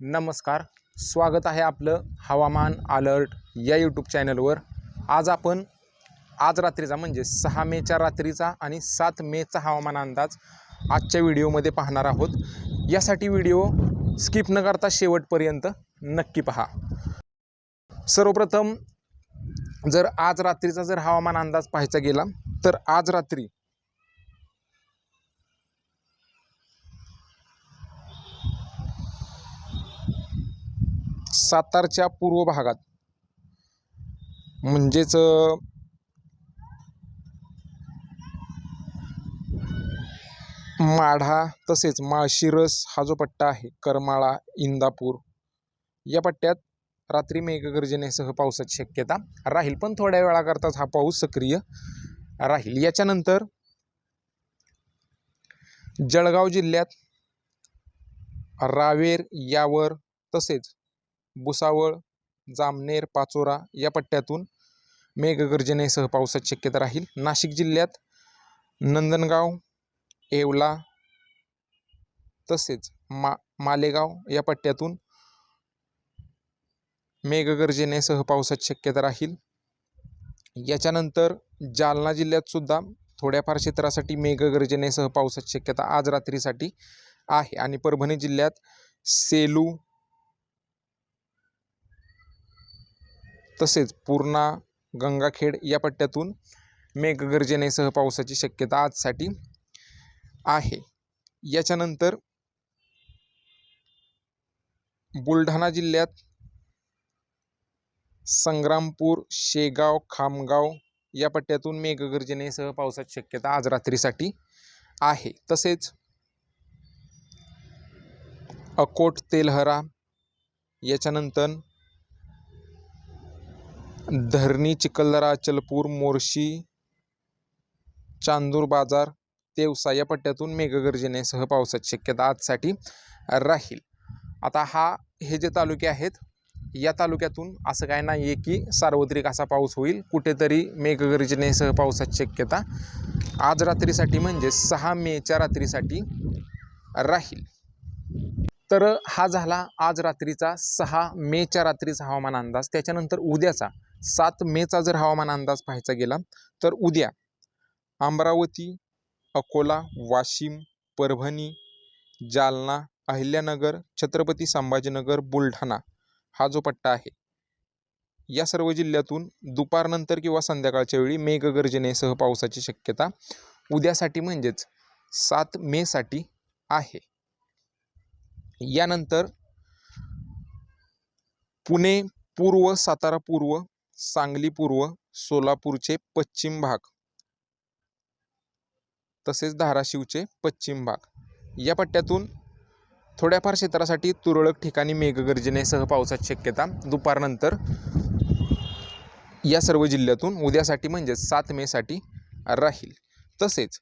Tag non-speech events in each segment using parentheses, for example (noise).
नमस्कार. स्वागत आहे आपलं हवामान अलर्ट या यूट्यूब चॅनलवर. आज आपण आज रात्रीचा म्हणजे सहा मेच्या रात्रीचा आणि सात मेचा हवामान अंदाज आजच्या व्हिडिओमध्ये पाहणार आहोत. यासाठी व्हिडिओ स्किप न करता शेवटपर्यंत नक्की पहा. सर्वप्रथम जर आज रात्रीचा जर हवामान अंदाज पाहायचा गेला तर आज रात्री सातारच्या पूर्व भागात. म्हणजेच माढा तसेच माळशिरस हा जो पट्टा आहे करमाळा इंदापूर या पट्ट्यात रात्री मेघगर्जनेसह पावसाची शक्यता राहील. पण थोड्या वेळाकरताच हा पाऊस सक्रिय राहील. याच्यानंतर जळगाव जिल्ह्यात रावेर यावर तसेच भुसावळ जामनेर पाचोरा या पट्ट्यातून मेघगर्जनेसह पावसाची शक्यता राहील. नाशिक जिल्ह्यात नंदनगाव येवला तसेच मा मालेगाव या पट्ट्यातून मेघगर्जनेसह पावसाची शक्यता राहील. याच्यानंतर जालना जिल्ह्यात सुद्धा थोड्याफार क्षेत्रासाठी मेघगर्जनेसह पावसाची शक्यता आज रात्रीसाठी आहे. आणि परभणी जिल्ह्यात सेलू तसेच पूर्णा गंगाखेड या पट्ट्यातून मेघगर्जनेसह पावसाची शक्यता आजसाठी आहे. याच्यानंतर बुलढाणा जिल्ह्यात संग्रामपूर शेगाव खामगाव या पट्ट्यातून मेघगर्जनेसह पावसाची शक्यता आज रात्रीसाठी आहे. तसेच अकोट तेलहरा याच्यानंतर धरणी चिखलदरा अचलपूर मोर्शी चांदूर बाजार तेवसा या पट्ट्यातून मेघगर्जनेसह पावसाची शक्यता आजसाठी राहील. आता हा हे जे तालुके आहेत या तालुक्यातून असं काय नाही आहे की सार्वत्रिक असा पाऊस होईल कुठेतरी मेघगर्जनेसह पावसाची शक्यता आज रात्रीसाठी म्हणजे सहा मेच्या रात्रीसाठी राहील. तर हा झाला आज रात्रीचा सहा मेच्या रात्रीचा हवामान अंदाज. त्याच्यानंतर उद्याचा सात मेचा जर हवामान अंदाज पाहायचा गेला तर उद्या अमरावती अकोला वाशिम परभणी जालना अहिल्यानगर छत्रपती संभाजीनगर बुलढाणा हा जो पट्टा आहे या सर्व जिल्ह्यातून दुपारनंतर किंवा संध्याकाळच्या वेळी मेघगर्जनेसह पावसाची शक्यता उद्यासाठी म्हणजेच सात मेसाठी आहे. यानंतर पुणे पूर्व सातारा पूर्व सांगली पूर्व सोलापूरचे पश्चिम भाग. तसेच धाराशिवचे पश्चिम भाग. या पट्ट्यातून थोड्याफार क्षेत्रासाठी तुरळक ठिकाणी मेघगर्जनेसह पावसाची शक्यता दुपारनंतर. या सर्व जिल्ह्यातून उद्यासाठी म्हणजेच सात मेसाठी राहील. तसेच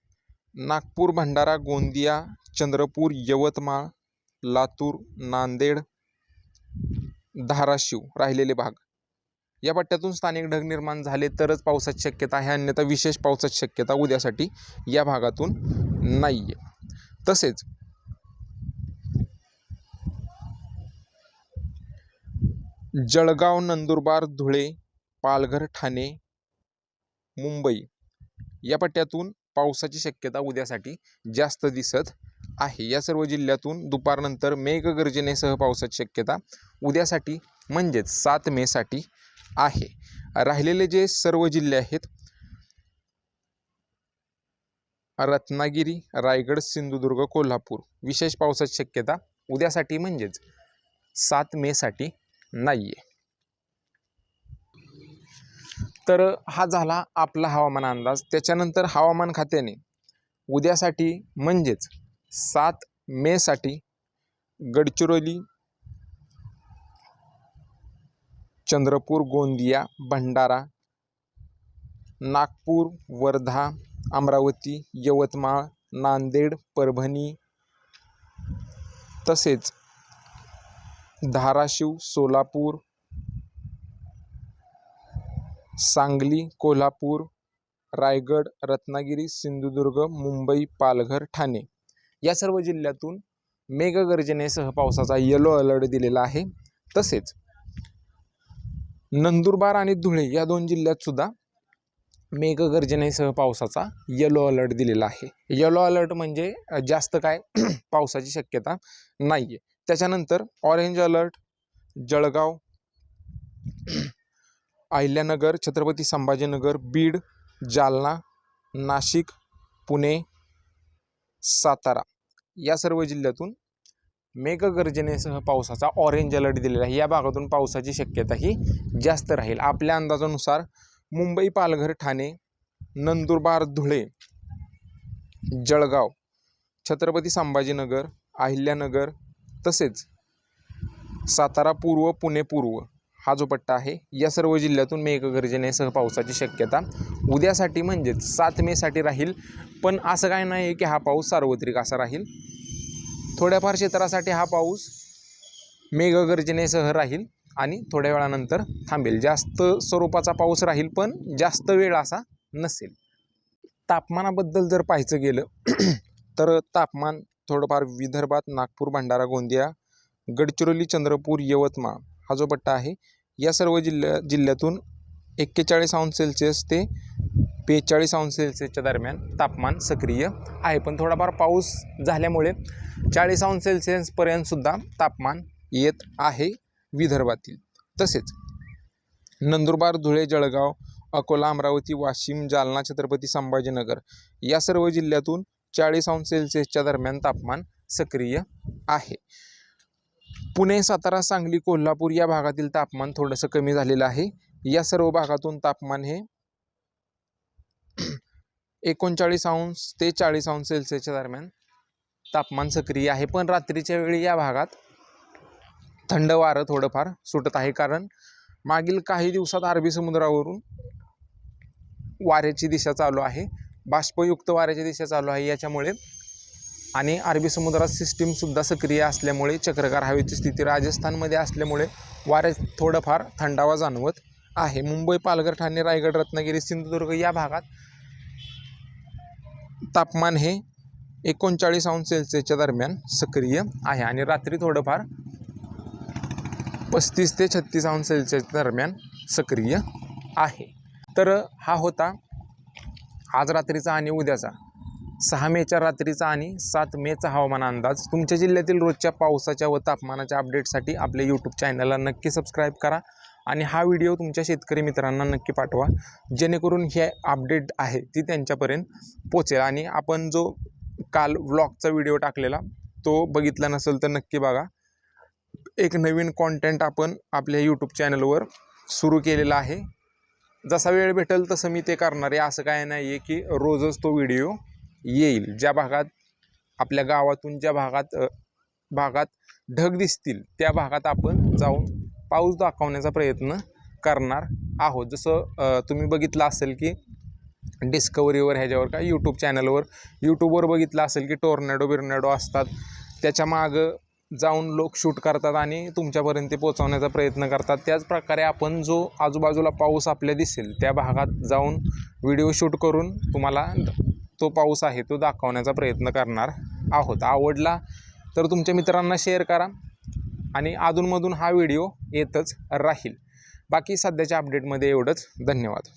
नागपूर भंडारा गोंदिया चंद्रपूर यवतमाळ लातूर नांदेड धाराशिव राहिलेले भाग या पट्ट्यातून स्थानिक ढग निर्माण झाले तरच पावसाची शक्यता आहे. अन्यथा विशेष पावसाची शक्यता उद्यासाठी या भागातून नाही आहे तसेच जळगाव नंदुरबार धुळे पालघर ठाणे मुंबई या पट्ट्यातून पावसाची शक्यता उद्यासाठी जास्त दिसत आहे. या सर्व जिल्ह्यातून दुपारनंतर मेघगर्जनेसह पावसाची शक्यता उद्यासाठी म्हणजेच सात मेसाठी आहे. राहिलेले जे सर्व जिल्हे आहेत रत्नागिरी रायगड सिंधुदुर्ग कोल्हापूर विशेष पावसाची शक्यता उद्यासाठी म्हणजेच सात मेसाठी नाही आहे तर हा झाला आपला हवामान अंदाज. त्याच्यानंतर हवामान खात्याने उद्यासाठी म्हणजेच सात मेसाठी गडचिरोली चंद्रपूर गोंदिया भंडारा नागपूर वर्धा अमरावती यवतमाळ नांदेड परभणी तसेच धाराशिव सोलापूर सांगली कोल्हापूर रायगड रत्नागिरी सिंधुदुर्ग मुंबई पालघर ठाणे. या सर्व जिल्ह्यातून मेघगर्जनेसह पावसाचा येलो अलर्ट दिलेला आहे. तसेच नंदुरबार आणि धुळे या दोन जिल्ह्यात सुद्धा मेघगर्जनेसह पावसाचा येलो अलर्ट दिलेला आहे. येलो अलर्ट म्हणजे जास्त काय (clears throat) पावसाची शक्यता नाही आहे त्याच्यानंतर ऑरेंज अलर्ट जळगाव (clears throat) अहिल्यानगर छत्रपती संभाजीनगर बीड जालना नाशिक पुणे सातारा या सर्व जिल्ह्यातून मेघगर्जनेसह पावसाचा ऑरेंज अलर्ट दिलेला आहे. या भागातून पावसाची शक्यता ही जास्त राहील. आपल्या अंदाजानुसार मुंबई पालघर ठाणे नंदुरबार धुळे जळगाव छत्रपती संभाजीनगर अहिल्यानगर तसेच सातारा पूर्व पुणे पूर्व हा जो पट्टा आहे या सर्व जिल्ह्यातून मेघगर्जनेसह पावसाची शक्यता उद्यासाठी म्हणजेच सात मेसाठी राहील. पण असं काय नाही आहे की हा पाऊस सार्वत्रिक असा राहील. थोड्याफार क्षेत्रासाठी हा पाऊस मेघगर्जनेसह राहील आणि थोड्या वेळानंतर थांबेल. जास्त स्वरूपाचा पाऊस राहील पण जास्त वेळ असा नसेल. तापमानाबद्दल जर पाहायचं गेलं (clears throat) तर तापमान थोडंफार विदर्भात नागपूर भंडारा गोंदिया गडचिरोली चंद्रपूर यवतमाळ हा जो पट्टा आहे या सर्व जिल्ह्या जिल्ह्यातून एक्केचाळीस अंश सेल्सिअस ते बेचाळीस अंश सेल्सिअसच्या दरम्यान तापमान सक्रिय आहे. पण थोडाफार पाऊस झाल्यामुळे चाळीस अंश सेल्सिअसपर्यंतसुद्धा तापमान येत आहे विदर्भातील. तसेच नंदुरबार धुळे जळगाव अकोला अमरावती वाशिम जालना छत्रपती संभाजीनगर या सर्व जिल्ह्यातून चाळीस अंश सेल्सिअसच्या दरम्यान तापमान सक्रिय आहे. पुणे सातारा सांगली कोल्हापूर या भागातील तापमान थोडंसं कमी झालेलं आहे. या सर्व भागातून तापमान हे एकोणचाळीस अंश ते चाळीस अंश सेल्सिअसच्या दरम्यान तापमान सक्रिय आहे. पण रात्रीच्या वेळी या भागात थंड वारं थोडंफार सुटत आहे. कारण मागील काही दिवसात अरबी समुद्रावरून वाऱ्याची दिशा चालू आहे. बाष्पयुक्त वाऱ्याची दिशा चालू आहे. याच्यामुळे आणि अरबी समुद्रात सिस्टीमसुद्धा सक्रिय असल्यामुळे चक्रकार हवेची स्थिती राजस्थानमध्ये असल्यामुळे वारे थोडंफार थंडावा जाणवत आहे. मुंबई पालघर ठाणे रायगड रत्नागिरी सिंधुदुर्ग या भागात तापमान हे एकोणचाळीस अंश सेल्सिअसच्या दरम्यान सक्रिय आहे. आणि रात्री थोडंफार पस्तीस ते छत्तीस अंश सेल्सिअसच्या दरम्यान सक्रिय आहे. तर हा होता आज रात्रीचा आणि उद्याचा. सहा मेच्या रात्रीचा आणि सात मेचा हवामान अंदाज. तुमच्या जिल्ह्यातील रोजच्या पावसाच्या व तापमानाच्या अपडेटसाठी आपल्या यूट्यूब चॅनलला नक्की सबस्क्राईब करा. आणि हा व्हिडिओ तुमच्या शेतकरी मित्रांना नक्की पाठवा. जेणेकरून हे अपडेट आहे ती त्यांच्यापर्यंत पोचेल आणि आपण जो काल व्लॉगचा व्हिडिओ टाकलेला. तो बघितला नसेल तर नक्की बघा. एक नवीन कॉन्टेंट आपण आपल्या यूट्यूब चॅनलवर सुरू केलेला आहे. जसा वेळ भेटेल तसं मी ते करणार आहे. असं काय नाही आहे की रोजच तो व्हिडिओ येईल. ज्या भागात आपल्या गावातून ज्या भागात भागात ढग दिसतील त्या भागात आपण जाऊन पाऊस दाखवण्याचा प्रयत्न करणार आहोत. जसं तुम्ही बघितलं असेल की डिस्कवरीवर ह्याच्यावर का यूट्यूब चॅनलवर यूट्यूबवर बघितलं असेल की टोर्नॅडो बिर्नॅडो असतात. त्याच्या मागं जाऊन लोक शूट करतात आणि तुमच्यापर्यंत ते पोचवण्याचा प्रयत्न करतात. त्याच प्रकारे आपण जो आजूबाजूला पाऊस आपल्या दिसेल त्या भागात जाऊन व्हिडिओ शूट करून तुम्हाला तो पाऊस आहे तो दाखवण्याचा प्रयत्न करणार आहोत. आवडला तर तुमच्या मित्रांना शेअर करा आणि अधूनमधून हा व्हिडिओ येतच राहील. बाकी सध्याच्या अपडेटमध्ये एवढंच. धन्यवाद.